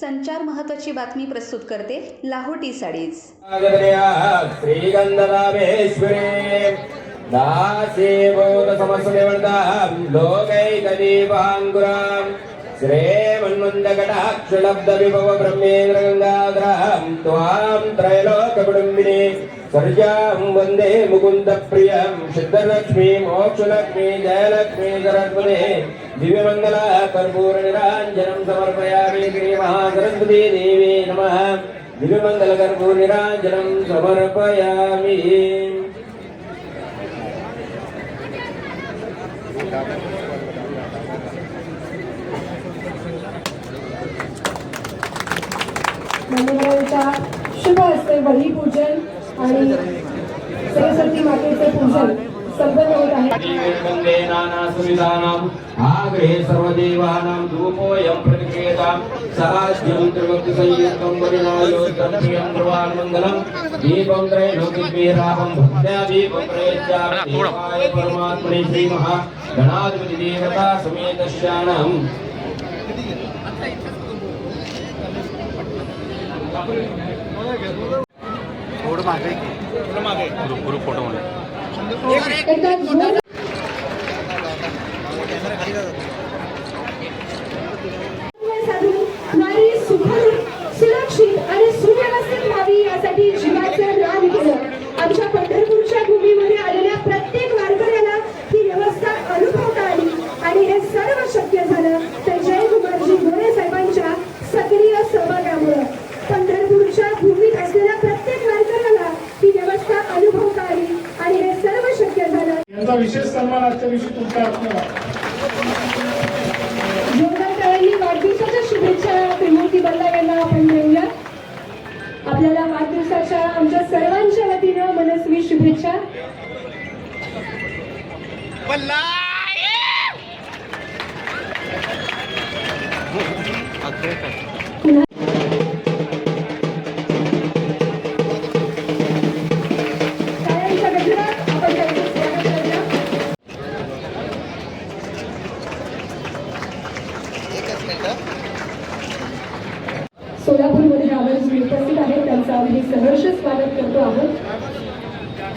संचार महत्वाची बातमी प्रस्तुत करते लाहोटी साडीज. श्रीगन्धरामेश्वरे दासे बोधसमस्वदेवतां लोकैकदीपाङ्कुराम् श्रेमन्मन्दकटाक्षलब्धविभव ब्रह्मेन्द्रगङ्गाधरां त्वां त्रैलोककुटुम्बिनी सर्जां वन्दे मुकुन्दप्रियं सिद्धलक्ष्मी मोक्षलक्ष्मी जयलक्ष्मी सरस्वती। दिव्यमङ्गला कर्पूरनिराञ्जनं समर्पयामि श्रीमहासरस्वती देवी नमः. दिव्यमङ्गलकर्पूरनिराञ्जनं समर्पयामि. शुभ असते बहिपूजन आणि सरस्वती मातेचे पूजन. संपन्न होत आहे. वन्दे नानासुविधानाम् आग्रहे सर्वदेवानां धूपोऽयं प्रतिक्रियतां सहास्यं त्रिभक्तिसंयुक्तं परिणायोत्तमप्रियं प्रवान्मङ्गलं दीपं त्रैलोकिद्वीराहं भक्त्या दीपं प्रयच्छामि देवाय परमात्मने श्रीमहा गणाधिपतिदेवता समेतस्यानम् थोडं मागे ग्रुप ग्रुप फोटोमध्ये एकदा 你可以跟着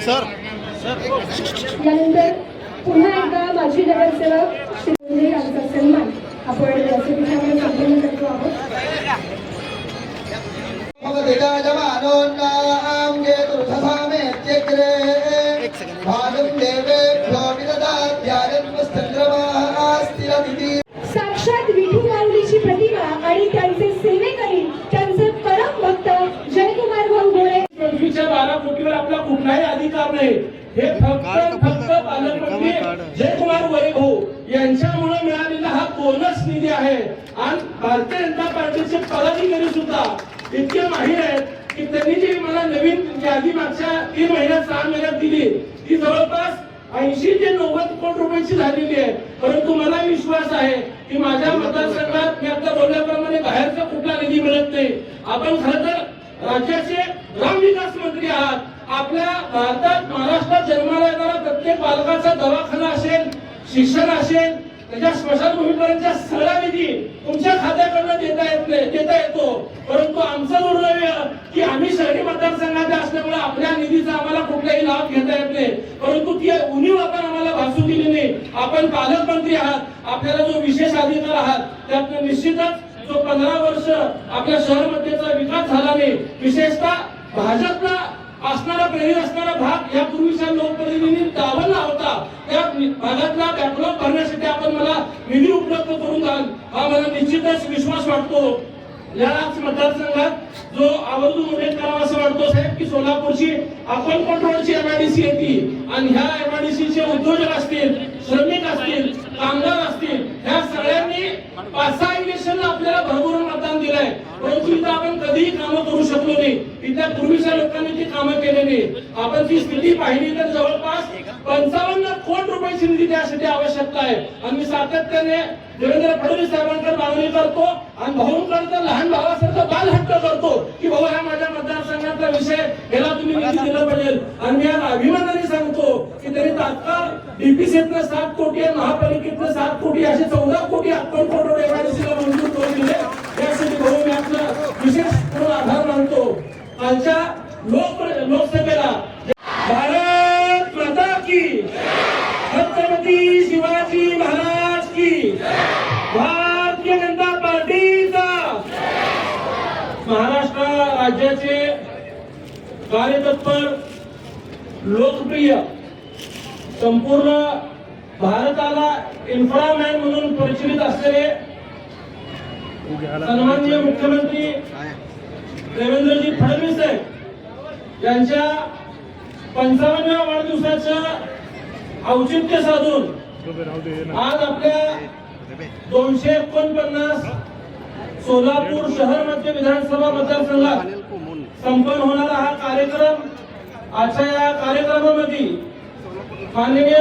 आहोत सर. यानंतर पुन्हा एकदा माजी नगरसेवक श्री यांचा सन्मान आपण व्यासपीठावर संपन्न करतो आहोत. कुठलाही अधिकार नाही. हे फक्त फक्त पालकमंत्री जयकुमार वैभव यांच्यामुळे मिळालेला हा बोनस निधी आहे. आणि भारतीय जनता पार्टीचे पदाधिकारी सुद्धा इतके माहीर आहेत की त्यांनी जी मला नवीन यादी मागच्या तीन महिन्यात सहा महिन्यात दिली ती जवळपास ऐंशी ते नव्वद कोटी रुपयाची झालेली आहे. परंतु मला विश्वास आहे की माझ्या मतदारसंघात मी आता बोलल्याप्रमाणे बाहेरचा कुठला निधी मिळत नाही. आपण खरं तर राज्याचे ग्रामविकास मंत्री आहात. आपल्या भारतात महाराष्ट्रात जन्माला येणारा प्रत्येक बालकाचा दवाखाना असेल शिक्षण असेल त्याच्या स्मशानभूमीपर्यंतच्या सगळा निधी तुमच्या खात्याकडनं देता येत नाही देता येतो. परंतु आमचं दुर्दैव की आम्ही शहरी मतदारसंघात असल्यामुळे आपल्या निधीचा आम्हाला कुठलाही लाभ घेता येत नाही. परंतु ती उणीव आपण आम्हाला भासू दिली नाही. आपण पालकमंत्री आहात आपल्याला जो विशेष अधिकार आहात त्यात निश्चितच जो पंधरा वर्ष आपल्या शहरमध्येचा विकास झाला नाही विशेषतः भाजपला असणारा प्रेरित असणारा भाग यापूर्वीच्या लोकप्रतिनिधींनी दावला होता त्या भागातला बॅकलॉग भरण्यासाठी आपण मला निधी उपलब्ध करून द्याल हा मला निश्चितच विश्वास वाटतो. याच मतदारसंघात जो आवर्जून उल्लेख करावा असं वाटतो साहेब की सोलापूरची आपण कंट्रोलची एमआयडीसी येते. आणि ह्या एमआयडीसीचे उद्योजक असतील श्रमिक असतील कामगार असतील ह्या सगळ्यांनी पाच सहा इलेक्शनला आपल्याला भरभरून मतदान दिलंय. परंतु इथं आपण कधीही कामं करू शकलो नाही तिथल्या पूर्वीच्या लोकांनी ती कामं केलेली आपण ती स्थिती पाहिली तर जवळपास पंचावन्न कोटी रुपयाची निधी त्यासाठी आवश्यकता आहे. आणि मी सातत्याने देवेंद्र फडणवीस साहेबांकडे मागणी करतो आणि भाऊंकडे तर लहान भावासारखं बाल हट्ट करतो की भाऊ हा माझ्या मतदारसंघातला विषय याला तुम्ही निधी दिलं पाहिजे. आणि मी आज अभिमानाने सांगतो की त्यांनी तात्काळ डीपीसीतनं सात कोटी आहे महापालिकेतनं सात कोटी असे चौदा कोटी अक्कल कोटी एमआयडीसीला मंजूर करून दिले. यासाठी भाऊ मी आपलं आमच्या लोक लोकसभेला भारत माता की छत्रपती शिवाजी महाराज की भारतीय जनता पार्टीचा महाराष्ट्र राज्याचे कार्यतत्पर लोकप्रिय संपूर्ण भारताला इन्फ्रामॅन म्हणून परिचित असलेले सन्माननीय मुख्यमंत्री देवेंद्रजी फडणवीस साहेब यांच्या पंचावन्नव्या वाढदिवसाचं औचित्य साधून आज आपल्या दोनशे एकोणपन्नास सोलापूर शहर मध्य विधानसभा मतदारसंघात संपन्न होणारा हा कार्यक्रम आजच्या या कार्यक्रमामध्ये माननीय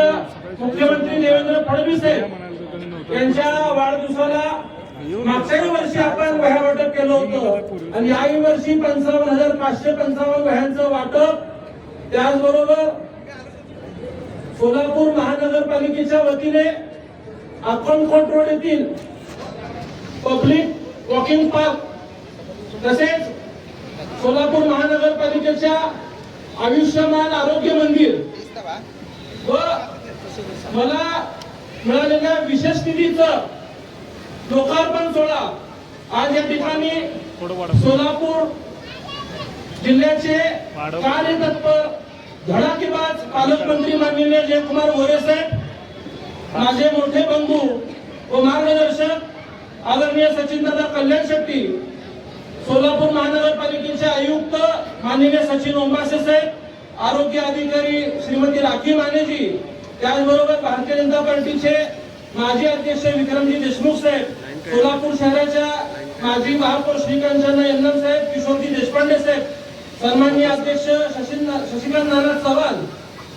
मुख्यमंत्री देवेंद्र फडणवीस साहेब यांच्या वाढदिवसाला मागच्याही वर्षी आपण वह्या वाटप केलं होतं. आणि याही वर्षी पंचावन्न हजार पाचशे पंचावन्न वह्यांचं वाटप. त्याचबरोबर सोलापूर महानगरपालिकेच्या वतीने अक्कलकोट रोड येथील पब्लिक वॉकिंग पार्क तसेच सोलापूर महानगरपालिकेच्या आयुष्यमान आरोग्य मंदिर व मला मिळालेल्या विशेष निधीचं लोकार्पण सोहळा. आज या ठिकाणी सोलापूर जिल्ह्याचे कार्यतत्पर धडाकेबाज पालकमंत्री माननीय जयकुमार गोरे साहेब माझे मोठे बंधू व मार्गदर्शक आदरणीय सचिनदादा कल्याण शेट्टी सोलापूर महानगरपालिकेचे आयुक्त माननीय सचिन ओंबासे साहेब आरोग्य अधिकारी श्रीमती राखी मानेजी त्याचबरोबर भारतीय जनता पार्टीचे माजी अध्यक्ष विक्रमजी देशमुख साहेब सोलापूर शहराच्या माजी महापौर श्रीकांचना यन्नम साहेब किशोरजी देशपांडे साहेब सन्माननीय अध्यक्ष शशीन- शशिकांत नाना चव्हाण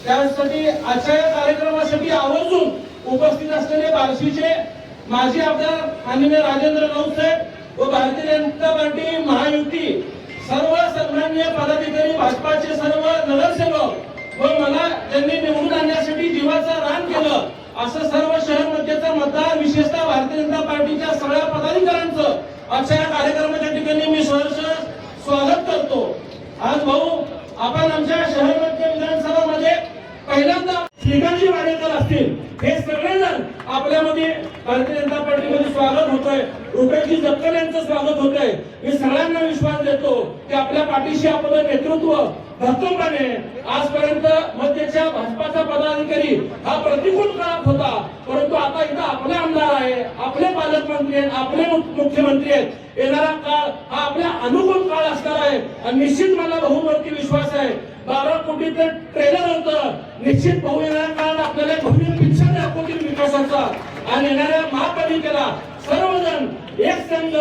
त्यासाठी आजच्या या कार्यक्रमासाठी आवर्जून उपस्थित असलेले बार्शीचे माजी आमदार माननीय राजेंद्र राऊत साहेब व भारतीय जनता पार्टी महायुती सर्व सन्माननीय पदाधिकारी भाजपाचे सर्व नगरसेवक व मला त्यांनी निवडून आणण्यासाठी जीवाचं रान केलं. असं सर्व शहर मध्यचा मतदार विशेषतः भारतीय जनता पार्टीच्या सगळ्या पदाधिकाऱ्यांचं आजच्या या कार्यक्रमाच्या ठिकाणी मी सहर्ष स्वागत करतो. आज भाऊ आपण आमच्या शहर मध्य विधानसभामध्ये पहिल्यांदा श्रीकांतजी वाडेकर असतील हे सगळेजण आपल्यामध्ये भारतीय जनता पार्टीमध्ये स्वागत होतंय. रुपेशजी जक्कर यांचं स्वागत होतंय. मी सगळ्यांना विश्वास देतो की आपल्या पाठीशी आपलं नेतृत्व भक्कमपणे आजपर्यंत मध्यच्या भाजपाचा पदाधिकारी हा प्रतिकूल काळात होता. परंतु आता इथं आपले आमदार आहे आपले पालकमंत्री आहेत आपले मुख्यमंत्री आहेत. येणारा काळ हा आपल्या अनुकूल काळ असणार आहे. आणि निश्चित मला बहुमती विश्वास आहे बारा कोटीचं ट्रेलर होतं. निश्चित भाऊ येणाऱ्या काळात आपल्याला भव्य पिक्चर दाखवतील विकासाचा. आणि येणाऱ्या महापालिकेला सर्वजण एक संघ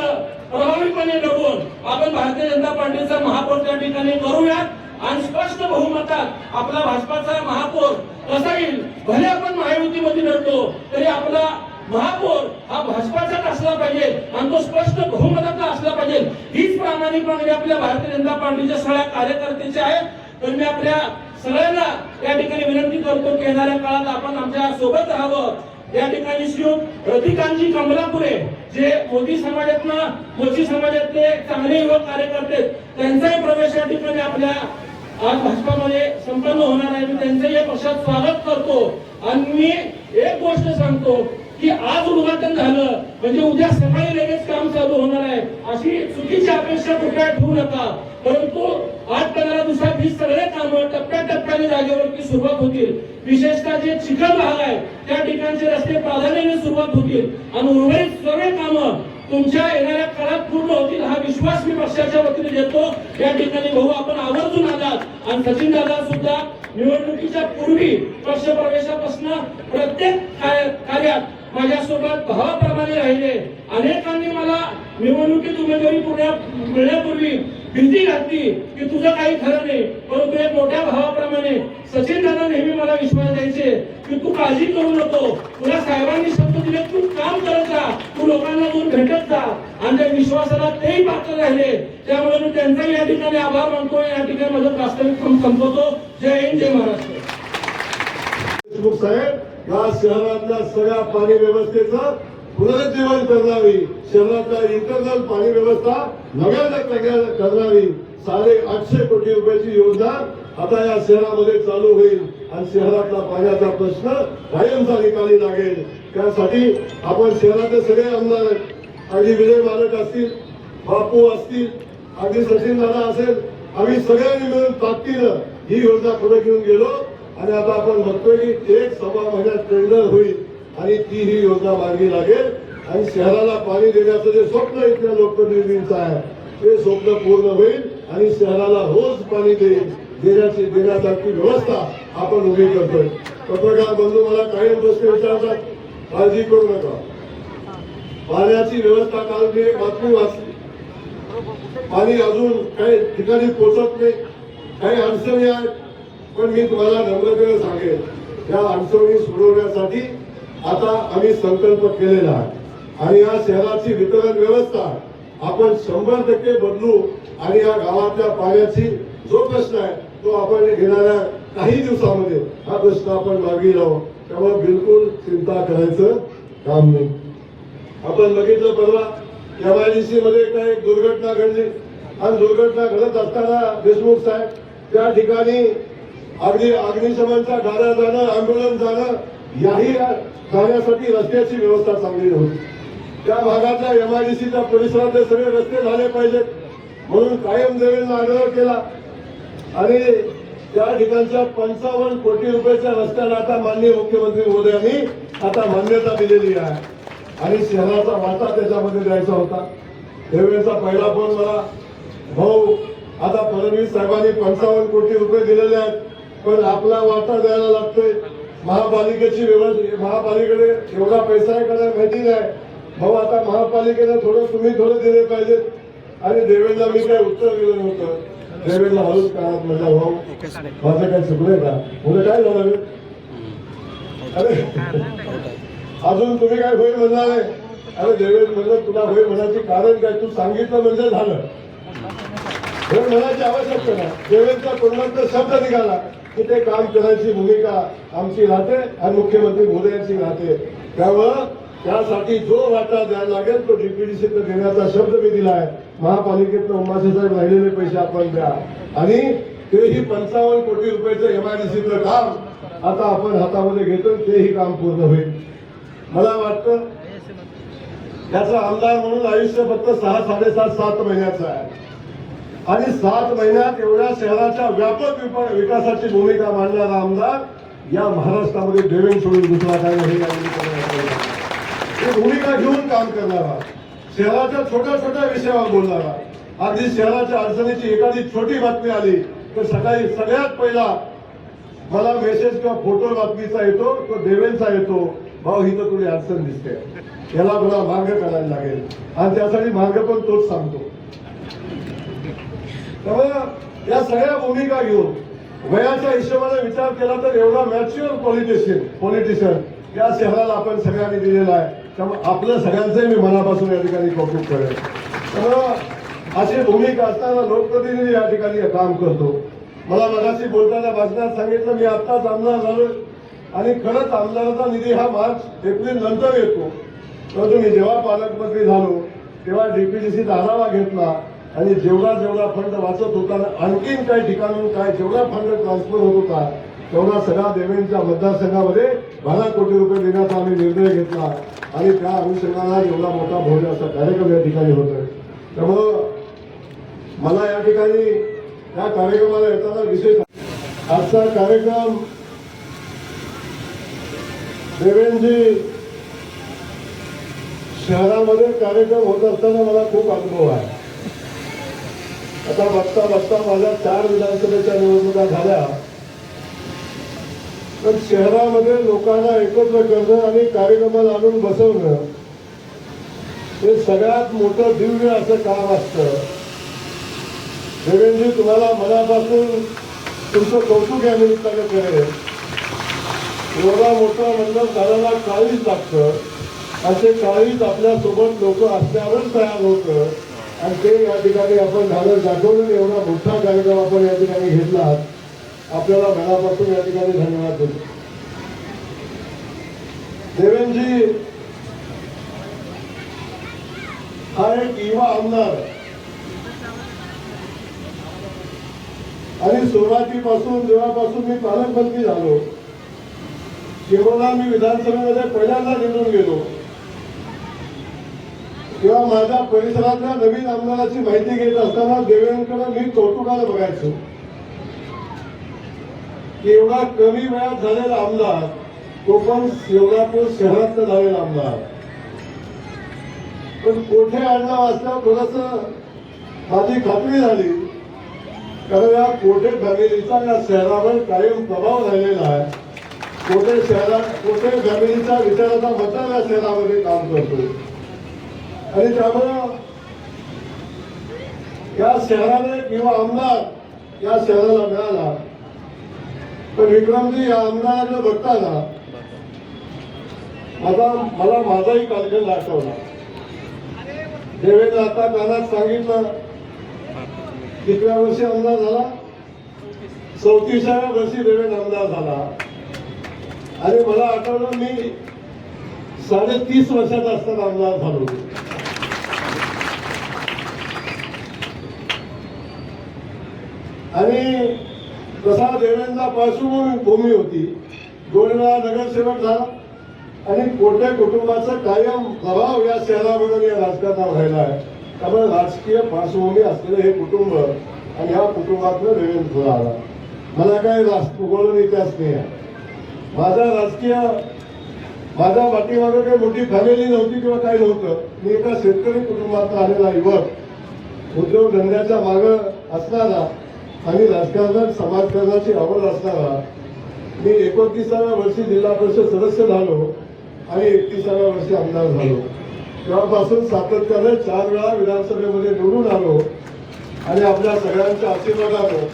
प्रभावीपणे लढवून आपण भारतीय जनता पार्टीचा महापौर त्या ठिकाणी करूयात. आणि स्पष्ट बहुमतात आपला भाजपाचा महापौर कसा येईल? भले आपण महायुतीमध्ये लढतो तरी आपला महापौर हा भाजपाचाच असला पाहिजे आणि तो स्पष्ट बहुमतातला असला पाहिजे. हीच प्रामाणिक मागणी आपल्या भारतीय जनता पार्टीच्या सगळ्या कार्यकर्त्यांची आहे तर मी आपल्या सगळ्यांना या ठिकाणी विनंती करतो की येणाऱ्या काळात आपण आमच्यासोबत राहावं. या ठिकाणी श्री रतिकांजी कमलापुरे जे मोदी समाजातनं मोदी समाजातले चांगले युवक कार्यकर्ते त्यांचाही प्रवेश या ठिकाणी आपल्या आज भाजपामध्ये संपन्न होणार आहे. मी त्यांचंही या पक्षात स्वागत करतो. आणि मी एक गोष्ट सांगतो की आज उद्घाटन झालं म्हणजे उद्या सकाळी लगेच काम चालू होणार आहे. अशी चुकीची अपेक्षा कुठल्या ठेवू नका. परंतु आज ही सगळे कामं टप्प्याटप्प्याने जागेवरती सुरुवात होतील. विशेषतः जे चिखल भाग आहे त्या ठिकाणचे रस्ते प्राधान्याने सुरुवात होतील. आणि उर्वरित सगळे कामं तुमच्या येणाऱ्या काळात पूर्ण होतील हा विश्वास मी पक्षाच्या वतीने देतो. या ठिकाणी भाऊ आपण आवर्जून आलात. आणि सचिन दादा सुद्धा निवडणुकीच्या पूर्वी पक्ष प्रवेशापासून प्रत्येक कार्यात माझ्यासोबत भावाप्रमाणे राहिले. अनेकांनी मला निवडणुकीत उमेदवारी पुण्या मिळण्यापूर्वी भीती घातली की तुझं काही खरं नाही परंतु एक मोठ्या भावाप्रमाणे सचिन दादा नेहमी मला विश्वास द्यायचे की तू काळजी करू नको. तुला साहेबांनी शब्द दिले तू काम करत जा तू लोकांना जाऊन भेटत जा. आणि त्या विश्वासाला तेही पात्र राहिले. त्यामुळे मी त्यांचाही या ठिकाणी आभार मानतो या ठिकाणी माझं प्रास्ताविक संपवतो. जय हिंद जय महाराष्ट्र. देशमुख साहेब या शहरातल्या सगळ्या पाणी व्यवस्थेचं पुनरुज्जीवन करणारी शहरातल्या इंटरनल पाणी व्यवस्था नव्याने करण्या- करणारी साडे आठशे कोटी रुपयाची योजना आता या शहरामध्ये चालू होईल. आणि शहरातला पाण्याचा प्रश्न कायमचा निकाली लागेल. त्यासाठी आपण शहरातले सगळे आमदार अगदी विजय मालक असतील बापू असतील अगदी सचिन दादा असेल आम्ही सगळ्यांनी मिळून ताकदीनं ही योजना पुढे घेऊन गेलो. आणि आता आपण बघतोय की एक सव्वा महिन्यात टेंडर होईल. आणि ती ही योजना मार्गी लागेल. आणि शहराला पाणी देण्याचं जे स्वप्न इथल्या लोकप्रतिनिधींचं आहे ते स्वप्न पूर्ण होईल आणि शहराला रोज पाणी देईल. देण्याची देण्यासारखी व्यवस्था आपण उभी करतोय. पत्रकार बंधू मला काही प्रश्न विचारतात? काळजी करू नका. पाण्याची व्यवस्था काल मी एक बातमी वाचली. पाणी अजून काही ठिकाणी पोचत नाही. काही अडचणी आहेत पण मी तुम्हाला नम्रतेने सांगेन. या अडचणी सोडवण्यासाठी आता आम्ही संकल्प केलेला आहे. आणि या शहराची वितरण व्यवस्था आपण शंभर टक्के बदलू आणि या गावातल्या पाण्याची जो प्रश्न आहे तो आपण येणाऱ्या काही दिवसामध्ये हा प्रश्न आपण मार्गी लावू. त्यामुळे बिलकुल चिंता करायचं काम नाही. आपण बघितलं परवा एमआयडीसी मध्ये काय दुर्घटना घडली. आणि दुर्घटना घडत असताना देशमुख साहेब त्या ठिकाणी अगदी अग्निशमनचा गाड्या जाणं अँब्युलन्स जाणं याही जाण्यासाठी रस्त्याची व्यवस्था चांगली होती त्या भागातल्या एमआयडीसीच्या परिसरातले सगळे रस्ते झाले पाहिजेत. म्हणून कायम जमीन आग्रह केला. आणि त्या ठिकाणच्या पंचावन्न कोटी रुपयाच्या रस्त्याला आता माननीय मुख्यमंत्री महोदयांनी आता मान्यता दिलेली आहे. आणि शहराचा वाटा त्याच्यामध्ये द्यायचा होता. त्यावेळेचा पहिला फोन मला भाऊ आता फडणवीस साहेबांनी पंचावन्न कोटी रुपये दिलेले आहेत पण आपला वाटा द्यायला लागतोय. महापालिकेची व्यवस्था महापालिकेने एवढा पैसा आहे का माहिती नाही. भाऊ आता महापालिकेने थोडं तुम्ही थोडं दिले पाहिजेत आणि देवेंद्रला मी काय उत्तर दिलं नव्हतं. देवेंद्रला हळूच काळात म्हणला भाऊ माझं काय चुकलंय का? मुलं काय झालं अरे अजून तुम्ही काय होईल म्हणणार अरे देवेंद्र म्हणलं तुला होईल म्हणायचे कारण काय? तू सांगितलं म्हणजे झालं. होईल म्हणायची आवश्यकता नाही. देवेंद्रचा तोंडात शब्द निघाला? की ते काम करायची भूमिका आमची राहते आणि मुख्यमंत्री मोदी यांची राहते. त्यामुळं त्यासाठी जो वाटा द्यायला लागेल तो डीपीडीसी देण्याचा शब्द मी दिला आहे. महापालिकेतनं उमासे साहेब राहिलेले पैसे आपण द्या. आणि तेही पंचावन्न कोटी रुपयाचं एमआयडीसीचं काम आता आपण हातामध्ये घेतो तेही काम पूर्ण होईल. मला वाटतं त्याचा आमदार म्हणून आयुष्य फक्त सहा साडेसात सात महिन्याचं आहे. आणि सात महिन्यात एवढ्या शहराच्या व्यापक विकासाची भूमिका मांडणारा आमदार या महाराष्ट्रामध्ये देवेंद्र सोडून दुसरा काय नाही भूमिका घेऊन काम करणारा शहराच्या छोट्या छोट्या विषयावर बोलणारा अगदी शहराच्या अडचणीची एखादी छोटी बातमी आली तर सकाळी सगळ्यात पहिला मला मेसेज किंवा फोटो बातमीचा येतो तो देवेंचा येतो. भाऊ ही तर तुझी अडचण दिसते. याला मला मार्ग करायला लागेल. आणि त्यासाठी मार्ग पण तोच सांगतो. त्यामुळे या सगळ्या भूमिका घेऊन वयाच्या हिशोबाने विचार केला तर एवढा मॅच्युअर पॉलिटिशियन पॉलिटिशियन या शहराला आपण सगळ्यांनी दिलेला आहे. त्यामुळे आपलं सगळ्यांचंही मी मनापासून या ठिकाणी कौतुक करेन. त्यामुळं अशी भूमिका असताना लोकप्रतिनिधी या ठिकाणी काम करतो. मला मगाशी बोलताना भाषणात सांगितलं मी आत्ताच आमदार झालो आणि खरंच आमदाराचा निधी हा मार्च एप्रिल नंतर येतो. परंतु मी जेव्हा पालकमंत्री झालो तेव्हा डीपीडीसीचा आढावा घेतला. आणि जेवढा जेवढा फंड वाचत होता आणखीन काही ठिकाणून काय जेवढा फंड ट्रान्सफर होत होता तेवढा सगळा देवेंच्या मतदारसंघामध्ये बारा कोटी रुपये देण्याचा आम्ही निर्णय घेतला. आणि त्या अनुषंगाला एवढा मोठा भोज असा कार्यक्रम या ठिकाणी होतोय. त्यामुळं मला या ठिकाणी या कार्यक्रमाला येताना विशेष आजचा कार्यक्रम देवेंजी शहरामध्ये कार्यक्रम होत असताना मला खूप अनुभव आहे. आता बघता बघता माझ्या चार विधानसभेच्या निवडणुका झाल्या. तर शहरामध्ये लोकांना एकत्र करणं आणि कार्यक्रमाला आणून बसवणं हे सगळ्यात मोठं दिव्य असं काम असतं. देवेंद्रजी तुम्हाला मनापासून तुमचं कौतुक या निमित्ताने करेल. एवढा मोठा मंडळ झाडाला काळीच लागतं. असे काळीच आपल्यासोबत लोक असल्यावर तयार होतं. आणि ते या ठिकाणी आपण झालं दाखवलं एवढा मोठा कार्यक्रम आपण या ठिकाणी घेतला. आपल्याला मनापासून या ठिकाणी धन्यवाद देतो. देवेंद्रजी हा एक युवा आमदार. आणि सुरुवातीपासून जेव्हापासून मी पालकमंत्री झालो तेव्हा मी विधानसभेमध्ये पहिल्यांदा निवडून गेलो. किंवा माझ्या परिसरातल्या नवीन आमदाराची माहिती घेत असताना देवेंद्रकडे मी कौतुकाला बघायचो. की एवढा कमी वेळात झालेला आमदार तो पण शिवरापूर शहरातला झालेला आमदार. पण कोठे आणला असल्यावर थोडस माझी खात्री झाली. कारण या कोठे फॅमिलीचा या शहरावर कायम प्रभाव झालेला आहे. कोठे शहरात कोठे फॅमिलीचा विचाराचा मतदार या शहरामध्ये काम करतो आणि त्यामुळं या शहराने किंवा आमदार या शहराला मिळाला. पण विक्रमजी या आमदाराकडे बघताना आता मला माझाही कालखंड आठवला देवेंद्र आता कानात सांगितलं कितव्या वर्षी आमदार झाला चौतीसाव्या वर्षी देवेंद्र आमदार झाला. आणि मला आठवलं मी साडेतीस वर्षाचा असताना आमदार झालो. आणि तसा देवेंद्र पार्श्वभूमी होती. दोन वेळा नगरसेवक झाला. आणि कोट्या कुटुंबाचा कायम प्रभाव या शहरामधून या राजकारणावर राहिला आहे. त्यामुळे राजकीय पार्श्वभूमी असलेलं हे कुटुंब आणि या कुटुंबातलं देवेंद्र आला. मला काही राष्ट्र इतिहास नाही आहे. माझा राजकीय माझ्या पाठीमागे काही मोठी फॅमिली नव्हती किंवा काही नव्हतं. मी एका शेतकरी कुटुंबात आलेला युवक. उद्योगधंद्याच्या मागं असणारा आणि राजकारणात समाजकारणाची आवड असणारा मी एकोणतीसाव्या वर्षी जिल्हा परिषद सदस्य झालो आणि एकतीसाव्या वर्षी आमदार झालो. तेव्हापासून सातत्याने चार वेळा विधानसभेमध्ये निवडून आलो आणि आपल्या सगळ्यांच्या आशीर्वादानं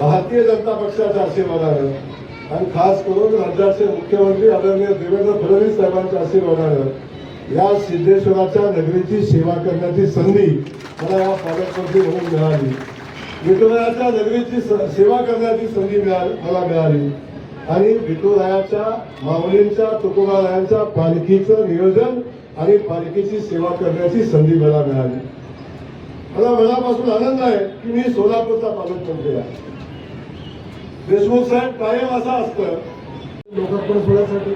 भारतीय जनता पक्षाच्या आशीर्वादानं आणि खास करून राज्याचे मुख्यमंत्री आदरणीय देवेंद्र फडणवीस साहेबांच्या आशीर्वादानं या सिद्धेश्वराच्या नगरीची सेवा करण्याची संधी मला या पालकमंत्री म्हणून मिळाली. विठुरायाच्या नगरीची सेवा करण्याची संधी मिळाली मला मिळाली. आणि विठुरायाच्या माऊलींच्या तुकोबारायांच्या पालखीचं नियोजन आणि पालखीची सेवा करण्याची संधी मला मिळाली. मला मनापासून आनंद आहे की मी सोलापूरचा पालकमंत्री करते देशमुख साहेब कायम असा असत. लोकांकडे सोडण्यासाठी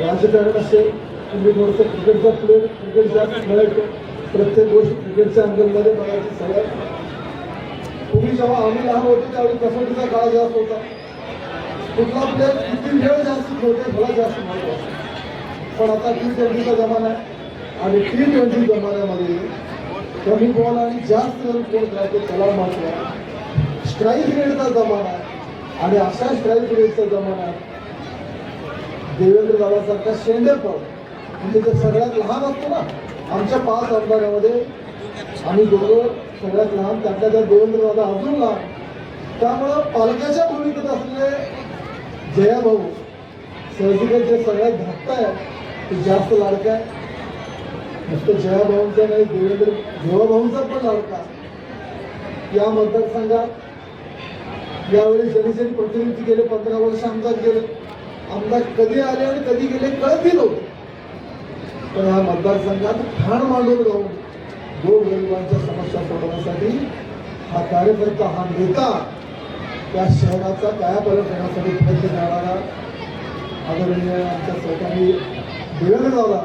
राजकारण असेल क्रिकेटचा प्लेअर क्रिकेट जास्त खेळायचं प्रत्येक गोष्ट क्रिकेटच्या अंगलमध्ये बघायची सगळ्यात पूर्वी जेव्हा आम्ही लहान होतो त्यावेळी कसोटीचा काळ जास्त होता. कुठला प्लेअर किती वेळ जास्त खेळते मला जास्त महत्त्व पण आता टी ट्वेंटीचा जमाना आहे आणि टी ट्वेंटी जमान्यामध्ये कमी बॉल आणि जास्त रन कोण करायचे त्याला महत्त्व आहे स्ट्राईक रेटचा जमाना आहे आणि अशा स्ट्राईक रेटचा जमाना आहे. देवेंद्र दादासारखा शेंडे पड म्हणजे ते सगळ्यात लहान असतो ना. आमच्या पाच आमदारामध्ये आम्ही दोघं सगळ्यात लहान त्यातल्या त्या देवेंद्र दादा अजून लहान. त्यामुळं पालकाच्या भूमिकेत असलेले जया भाऊ सहजिकच जे सगळ्यात धाकट आहे ते जास्त लाडका आहे. नुसतं जया भाऊंचा नाही देवेंद्र देवा भाऊंचा पण लाडका या मतदारसंघात यावेळी ज्यांनी ज्यांनी प्रतिनिधी गेले पंधरा वर्ष आमदार गेले. आमदार कधी आले आणि कधी गेले कळत होते तर या मतदारसंघात ठाण मांडून राहून गरिबांच्या समस्या सोडवण्यासाठी हा कार्यकर्ता हा नेता त्या शहराचा कायापालट करण्यासाठी प्रयत्न करणारा आदरणीय आमच्या सरकारी देवेंद्रदादा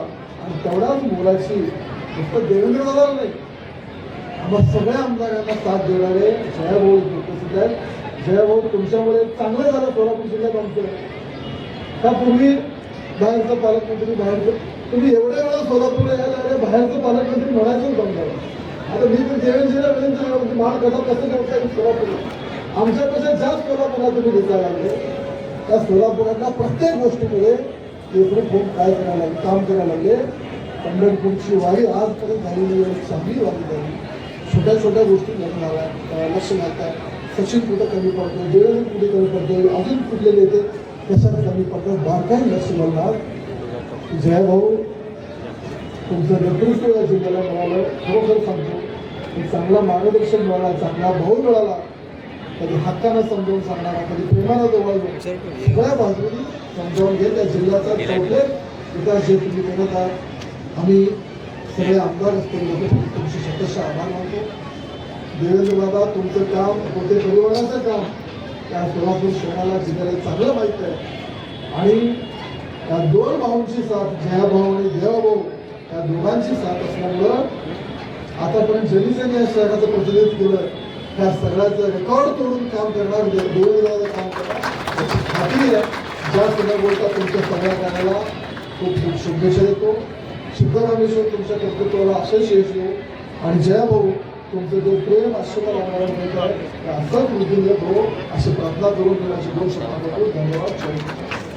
आणि तेवढ्याच मोलाची नुसतं देवेंद्रदादा नाही आम्हा सगळ्या आमदारांना साथ देणारे जयाभाऊ उपस्थित आहेत. जयाभाऊ तुमच्यामुळे चांगलं झालं सोलापूर जिल्ह्यात आमचं. त्यापूर्वी बाहेरचं पालकमंत्री बाहेरचं तुम्ही एवढ्या वेळा सोलापूरला यायला आले बाहेरचं पालकमंत्री म्हणायचं बंद आता मी तर देवेंद्रला विनंती करतो की महाड कसा कसं करताय सोलापूर आमच्यापेक्षा जास्त सोलापूरला तुम्ही दिसायला लागले. त्या सोलापुरातल्या प्रत्येक गोष्टीमुळे इकडे खूप काय करायला लागले काम करायला लागले. पंढरपूरची वारी आजपर्यंत झालेली आहे चांगली वारी झाली. छोट्या छोट्या गोष्टी लग्न लक्ष घालतात सचिन कुठं कमी पडतो देवेंद्र कुठे कमी पडतो अजून कुठले नेते कशाला कमी पडतात बारकाही लक्ष घालणार. जय भाऊ. तुमचं नेतृत्व या जिल्ह्याला मिळालं. खरोखर सांगतो एक चांगला मार्गदर्शन मिळाला चांगला भाऊ मिळाला कधी हक्कानं समजावून सांगणारा कधी प्रेमानं जवळ सगळ्या बाजूनी समजावून घेत त्या जिल्ह्याचा चौथे विकास जे तुम्ही करत आहात. आम्ही सगळे आमदार असतील तुमचे शतशः आभार मानतो. देवेंद्र बाबा तुमचं काम होते परिवाराचं काम त्या सोलापूर शहराला जिल्ह्याला चांगलं माहीत आहे. आणि या दोन भाऊंची साथ जयाभाऊ आणि देवाभाऊ या दोघांची साथ असल्यामुळं आतापर्यंत जनीचं या शहराचं प्रचलित केलं. त्या सगळ्याचं रेकॉर्ड तोडून काम करणार दोन काम करणार. खात्री आहे ज्या सगळ्या बोलता तुमच्या सगळ्या कार्याला खूप खूप शुभेच्छा देतो. सिद्धरामेश्वर तुमच्या कर्तृत्वाला असेच यश येऊ आणि जयाभाऊ तुमचं जो प्रेम आश्चर्य आम्हाला मिळत आहे असंच वृद्धी देतो हो, अशी प्रार्थना करून मी माझी दोन शब्द धन्यवाद.